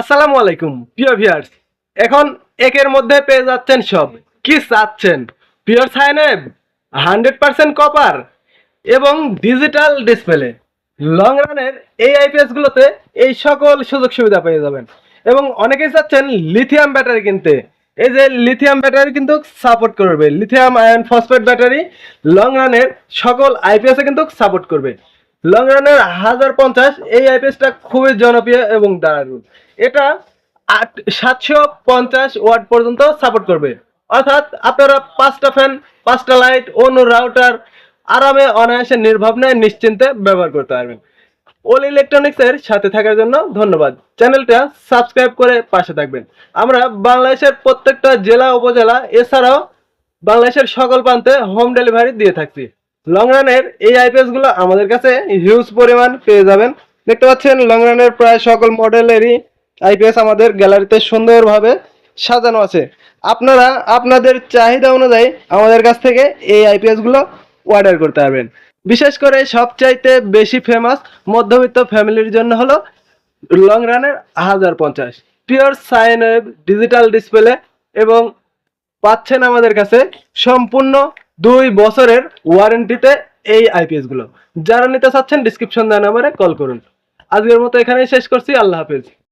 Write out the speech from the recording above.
আসসালামু আলাইকুম, প্রিয় ভিউয়ার্স এখন একের মধ্যে পেয়ে যাচ্ছেন সব। কি চাচ্ছেন? Pure sine wave hundred percent copper এবং ডিজিটাল ডিসপ্লে লং রানের এই আইপিএস গুলোতে এই সকল সুযোগ সুবিধা পেয়ে যাবেন। এবং অনেকেই চাচ্ছেন লিথিয়াম ব্যাটারি কিনতে। এই যে লিথিয়াম ব্যাটারি কিন্তু সাপোর্ট করবে। Lithium ion phosphate battery long রানের সকল আইপিএস কিন্তু সাপোর্ট করবে। লং রানের হাজার পঞ্চাশ, এই আইপিএসটা খুবই জনপ্রিয় এবং দারুণ। এটা আট, সাতশো পঞ্চাশ ওয়াট পর্যন্ত সাপোর্ট করবে। অর্থাৎ আপনারা পাঁচটা ফ্যান পাঁচটা লাইট অন্য রাউটার আরামে অনায়াসে নির্ভাবনায় নিশ্চিন্তে ব্যবহার করতে পারবেন। ওল ইলেকট্রনিক্স এর সাথে থাকার জন্য ধন্যবাদ। চ্যানেলটা সাবস্ক্রাইব করে পাশে থাকবেন। আমরা বাংলাদেশের প্রত্যেকটা জেলা, উপজেলা, এছাড়াও বাংলাদেশের সকল প্রান্তে হোম ডেলিভারি দিয়ে থাকছি। লং রানের এই আইপিএসগুলো আমাদের কাছে হিউজ পরিমাণ পেয়ে যাবেন। দেখতে পাচ্ছেন লং রানের প্রায় সকল মডেলেরই আইপিএস আমাদের গ্যালারিতে সুন্দরভাবে সাজানো আছে। আপনারা আপনাদের চাহিদা অনুযায়ী আমাদের কাছ থেকে এই আইপিএসগুলো অর্ডার করতে পারবেন। বিশেষ করে সবচাইতে বেশি ফেমাস মধ্যবিত্ত ফ্যামিলির জন্য হলো লং রানের হাজার পঞ্চাশ। পিওর সাইন ডিজিটাল ডিসপ্লে এবং পাচ্ছেন আমাদের কাছে সম্পূর্ণ দুই বছরের ওয়ারেন্টিতে এই আইপিএসগুলো। যারা নিতে চাচ্ছেন ডিসক্রিপশন দেওয়া নাম্বারে কল করুন। আজকের মতো এখানেই শেষ করছি। আল্লাহ হাফেজ।